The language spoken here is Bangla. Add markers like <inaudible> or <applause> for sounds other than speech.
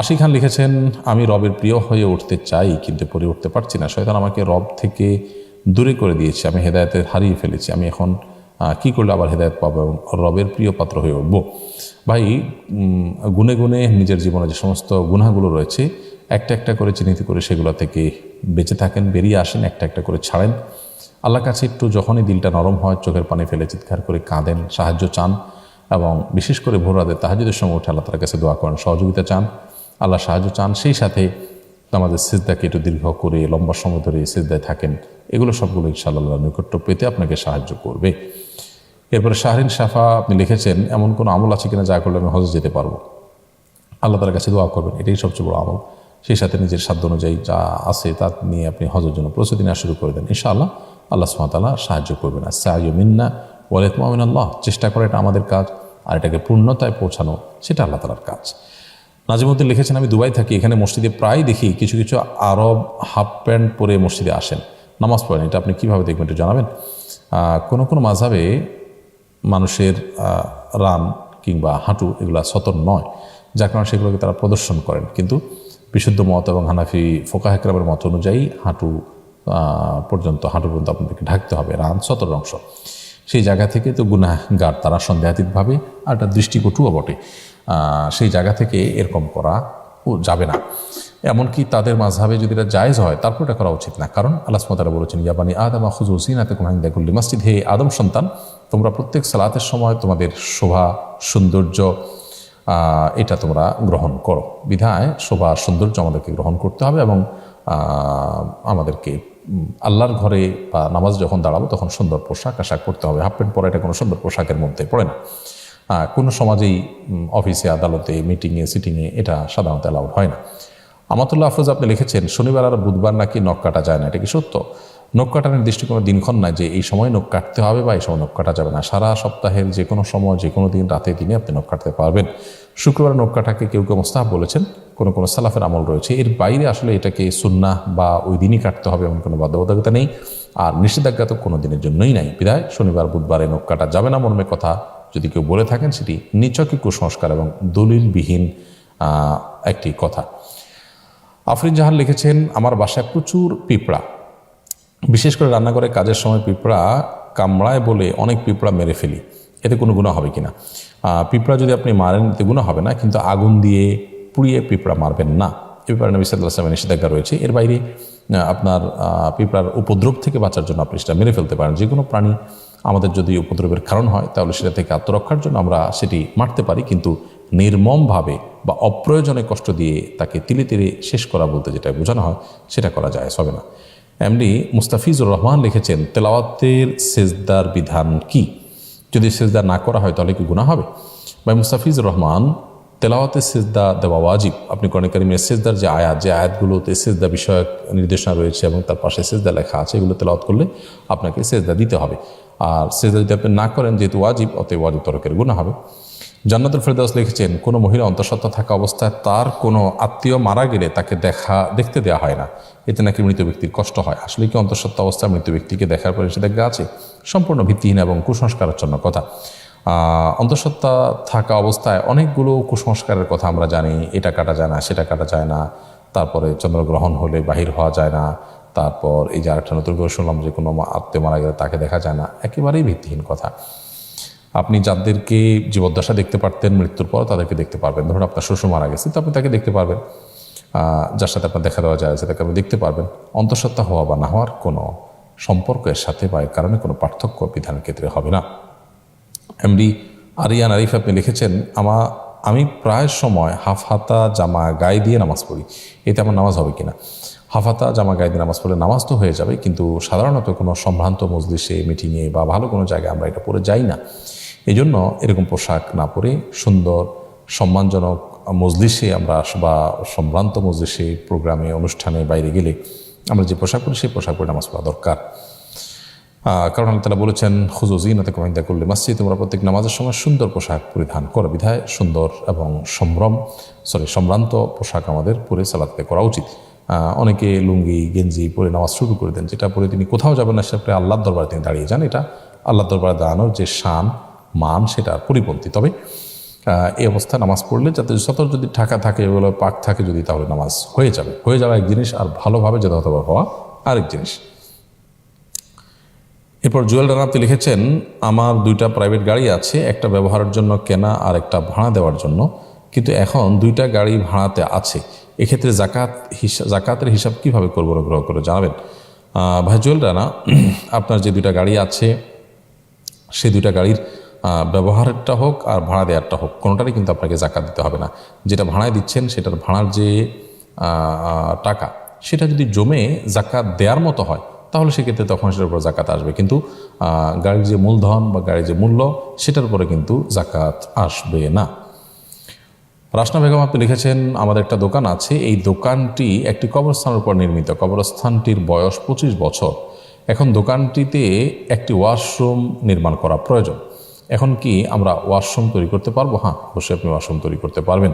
আশি খান লিখেছেন, আমি রবের প্রিয় হয়ে উঠতে চাই, কিন্তু পরে উঠতে পারছি না। শয়তান আমাকে রব থেকে দূরে করে দিয়েছে। আমি হেদায়তের হারিয়ে ফেলেছি। আমি এখন কি করলে আবার হেদায়ত পাবো এবং রবের প্রিয় পাত্র হয়ে উঠবো? ভাই গুনে গুনে নিজের জীবনে যে সমস্ত গুনাহগুলো রয়েছে, একটা একটা করে চিহ্নিত করে সেগুলো থেকে বেঁচে থাকেন, বেরিয়ে আসেন, একটা একটা করে ছাড়েন। আল্লাহর কাছে একটু যখনই দিলটা নরম হয়, চোখের পানি ফেলে চিৎকার করে কাঁদেন, সাহায্য চান এবং বিশেষ করে ভোর রাতে তাহাজুদের সময় উঠে আল্লাহ তার কাছে দোয়া করেন, সহযোগিতা চান। আল্লাহ সাহায্য চান, সেই সাথে আমাদের সিজদাকে একটু দীর্ঘ করে লম্বা সময় ধরে সিজদায় থাকেন। এগুলো সবগুলো ইনশাআল্লাহ নৈকট্য পেতে আপনাকে সাহায্য করবে। এরপরে শাহরিন সাফা আপনি লিখেছেন, এমন কোনো আমল আছে কিনা যা করলে আমি হজে যেতে পারব? আল্লাহ তার কাছে দোয়া করবেন, এটাই সবচেয়ে বড় আমল। সেই সাথে নিজের সাধ্য অনুযায়ী যা আছে তা নিয়ে আপনি হজের জন্য প্রস্তুতি নেওয়া শুরু করে দেন। ইনশাআল্লাহ আল্লাহ সুমাতাল্লাহ সাহায্য করবেন। আর সাহায্য মিন্না ওয়ালেত মামিন আল্লাহ, চেষ্টা করা এটা আমাদের কাজ, আর এটাকে পূর্ণতায় পৌঁছানো, সেটা আল্লাহ তালার কাজ। নাজিমুদ্দিন লিখেছেন, আমি দুবাই থাকি, এখানে মসজিদে প্রায় দেখি কিছু কিছু আরব হাফ প্যান্ট পরে মসজিদে আসেন। নামাজ পড়েন, এটা আপনি কীভাবে দেখবেন একটু জানাবেন? কোনো কোনো মাঝাবে মানুষের রান কিংবা হাঁটু এগুলা সতর নয়। যার কারণে সেগুলোকে তারা প্রদর্শন করেন। কিন্তু বিশুদ্ধ মত এবং হানাফি ফোকা হেকরামের মত অনুযায়ী হাঁটু পর্যন্ত হাঁটু পর্যন্ত আপনাদেরকে ঢাকতে হবে। রান সতর অংশ। সেই জায়গা থেকে তো গুনাহগার তারা সন্দেহাতীতভাবে, আর একটা দৃষ্টিকটুও বটে। সেই জায়গা থেকে এরকম করা যাবে না। এমনকি তাদের মাঝহাবে যদি এটা জায়েজ হয়, তারপর এটা করা উচিত না। কারণ আল্লাহ সুমতারা বলেছেন ইয়াবানি আদম আহুজ হুসিনাতে কুমাহিন্দাকুল্লি মসজিদ। হে আদম সন্তান, তোমরা প্রত্যেক সালাতের সময় তোমাদের শোভা, সৌন্দর্য এটা তোমরা গ্রহণ করো। বিধায় শোভা সৌন্দর্য আমাদেরকে গ্রহণ করতে হবে এবং আমাদেরকে আল্লাহর ঘরে বা নামাজ যখন দাঁড়াবো তখন সুন্দর পোশাক আশাক করতে হবে। হাফ প্যান্ট পরা এটা কোনো সুন্দর পোশাকের মধ্যে পড়ে না। কোনো সমাজেই অফিসে, আদালতে মিটিংয়ে সিটিংয়ে এটা সাধারণত অ্যালাউড হয় না। আমাতুল্লাহ আফরোজ আপনি লিখেছেন, শনিবার আর বুধবার নাকি নখ কাটা যায় না এটা কি সত্য? নখ কাটার নির্দিষ্ট কোনো দিনক্ষণ নাই যে এই সময় নখ কাটতে হবে বা এই সময় নখ কাটা যাবে না। সারা সপ্তাহের যে কোনো সময়, যে কোনো দিন রাতে দিনে আপনি নখ কাটতে পারবেন। শুক্রবার নখ কাটাকে কেউ কেউ মোস্তাহাব বলেছেন, কোনো কোনো সালাফের আমল রয়েছে। এর বাইরে আসলে এটাকে সুন্না বা ওই দিনই কাটতে হবে এমন কোনো বাধ্যবাধকতা নেই। আর নিষেধাজ্ঞা তো কোনো দিনের জন্যই নাই। বিধায় শনিবার, বুধবারে নখ কাটা যাবে না মর্মে কথা। যদি কেউ বলে থাকেন সেটি নিচকি কুসংস্কার এবং দলিলবিহীন একটি কথা। আফরিন জাহান লিখেছেন আমার বাসায় প্রচুর পিঁপড়া। বিশেষ করে রান্নাঘরে কাজের সময় পিঁপড়া কামড়ায় বলে অনেক পিঁপড়া মেরে ফেলি। এতে কোনো গুণা হবে কিনা? আহ, পিঁপড়া যদি আপনি মারেন এতে গুণা হবে না কিন্তু আগুন দিয়ে পুড়িয়ে পিঁপড়া মারবেন না। এ ব্যাপারে নবী সাল্লাহ আসলামের নিষেধাজ্ঞা রয়েছে। এর বাইরে আপনার পিঁপড়ার উপদ্রব থেকে বাঁচার জন্য আপনি সেটা মেরে ফেলতে পারেন। যে কোনো প্রাণী আমাদের যদি উপদ্রবের কারণ হয়, তাহলে সেটা থেকে আত্মরক্ষার জন্য আমরা সেটি মারতে পারি, কিন্তু নির্মমভাবে বা অপ্রয়োজনে কষ্ট দিয়ে তাকে তিলে তিলে শেষ করা বলতে যেটা বোঝানো হয়, সেটা করা যায় হবে না। এমনি মুস্তাফিজুর রহমান লিখেছেন, তেলাওয়াতের সেজদার বিধান কি? যদি সেজদার না করা হয়, তাহলে কি গুণা হবে? ভাই, মুস্তাফিজুর রহমান তেলাওয়াতে সেজদা দেওয়া ওয়াজিব। আপনি কোরআন কারিমের সেজদার যে আয়াত, যে আয়াতগুলোতে সেজদা বিষয়ক নির্দেশনা রয়েছে এবং তার পাশে সেজদা লেখা আছে, এগুলো তেলাওয়াত করলে আপনাকে সেজদা দিতে হবে। আর সেজদা যদি আপনি না করেন, যেহেতু ওয়াজিব, অতএব ওয়াজিব তরকের গুণা হবে। জান্নাতুল ফেরদাউস লিখেছেন, কোনো মহিলা অন্তঃসত্ত্বা থাকা অবস্থায় তার কোনো আত্মীয় মারা গেলে তাকে দেখা, দেখতে দেওয়া হয় না। এতে নাকি মৃত ব্যক্তির কষ্ট হয়। আসলে কি অন্তঃসত্ত্বা অবস্থায় মৃত ব্যক্তিকে দেখার পরে নিষেধাজ্ঞা আছে সম্পূর্ণ ভিত্তিহীন এবং কুসংস্কারাচ্ছন্ন কথা। অন্তঃসত্ত্বা থাকা অবস্থায় অনেকগুলো কুসংস্কারের কথা আমরা জানি। এটা কাটা যায় না, সেটা কাটা যায় না। তারপরে চন্দ্রগ্রহণ হলে বাহির হওয়া যায় না। তারপর এই যে আরেকটা নতুন করে শুনলাম যে কোনো আত্মীয় মারা গেলে তাকে দেখা যায় না। একেবারেই ভিত্তিহীন কথা। আপনি যাদেরকে জীবদ্দশা দেখতে পারতেন মৃত্যুর পর তাদেরকে দেখতে পারবেন। ধরুন আপনার শ্বশুর মারা গেছে, তো আপনি তাকে দেখতে পারবেন। যার সাথে আপনার দেখা দেওয়া যায় তাকে আপনি দেখতে পারবেন। অন্তঃসত্ত্বা হওয়া বা না হওয়ার কোনো সম্পর্কের সাথে বা এর কারণে কোনো পার্থক্য বিধানের ক্ষেত্রে হবে না। এমডি আরিয়ান আরিফ আপনি লিখেছেন, আমা, আমি প্রায় সময় হাফ হাতা জামা গায়ে দিয়ে নামাজ পড়ি। এতে আমার নামাজ হবে কিনা? হাফ হাতা জামা গায়ে দিয়ে নামাজ পড়লে নামাজ তো হয়ে যাবে, কিন্তু সাধারণত কোনো সম্ভ্রান্ত মজলিসে, মিটিংয়ে বা ভালো কোনো জায়গায় আমরা এটা পরে যাই না। এই জন্য এরকম পোশাক না পরে সুন্দর, সম্মানজনক মজলিসে আমরা বা সম্ভ্রান্ত মজলিসে, প্রোগ্রামে, অনুষ্ঠানে বাইরে গেলে আমরা যে পোশাক পরি, সেই পোশাক পরে নামাজ পড়া দরকার। কারণ আল্লাহ তালা বলেছেন হুজুজিনাতে কমাইদা করলে মসজিদ তোমরা প্রত্যেক নামাজের সময় সুন্দর পোশাক পরিধান করো। বিধায় সুন্দর এবং সম্ভ্রম, সরি, সম্ভ্রান্ত পোশাক আমাদের পরে সালাতে করা উচিত। অনেকে লুঙ্গি, গেঞ্জি পরে নামাজ শুরু করে দেন, যেটা পরে তিনি কোথাও যাবেন না, সেটা আল্লাহর দরবারে তিনি দাঁড়িয়ে যান। এটা আল্লাহর দরবারে দাঁড়ানোর যে শান, মান, সেটা পরিপন্থী। তবে এই অবস্থায় নামাজ পড়লে যাতে সতর যদি ঠাকা থাকে, এগুলো পাক থাকে, যদি তাহলে নামাজ হয়ে যাবে। হয়ে যাওয়া এক জিনিস, আর ভালোভাবে যেতে হতে হওয়া আরেক জিনিস। এরপর জুয়েল রানা আপনি লিখেছেন, আমার দুইটা প্রাইভেট গাড়ি আছে, একটা ব্যবহারের জন্য কেনা আর একটা ভাড়া দেওয়ার জন্য। কিন্তু এখন দুইটা গাড়ি ভাড়াতে আছে। এক্ষেত্রে জাকাত হিসাব জাকাতের হিসাব কীভাবে করব অনুগ্রহ করে জানাবেন? ভাই জুয়েল রানা <clears throat> আপনার যে দুইটা গাড়ি আছে সেই দুইটা গাড়ির ব্যবহারেরটা হোক আর ভাড়া দেওয়ারটা হোক, কোনোটারই কিন্তু আপনাকে জাকাত দিতে হবে না। যেটা ভাড়ায় দিচ্ছেন, সেটার ভাড়ার যে টাকা, সেটা যদি জমে জাকাত দেওয়ার মতো হয় তাহলে সেক্ষেত্রে তখন সেটার উপর জাকাত আসবে। কিন্তু গাড়ির যে মূলধন বা গাড়ির যে মূল্য, সেটার উপরে কিন্তু জাকাত আসবে না। রাসনা বেগম, আপনি লিখেছেন, আমাদের একটা দোকান আছে। এই দোকানটি একটি কবরস্থানের উপর নির্মিত। কবরস্থানটির বয়স পঁচিশ বছর। এখন দোকানটিতে একটি ওয়াশরুম নির্মাণ করা প্রয়োজন। এখন কি আমরা ওয়াশরুম তৈরি করতে পারব? হ্যাঁ অবশ্যই আপনি ওয়াশরুম তৈরি করতে পারবেন।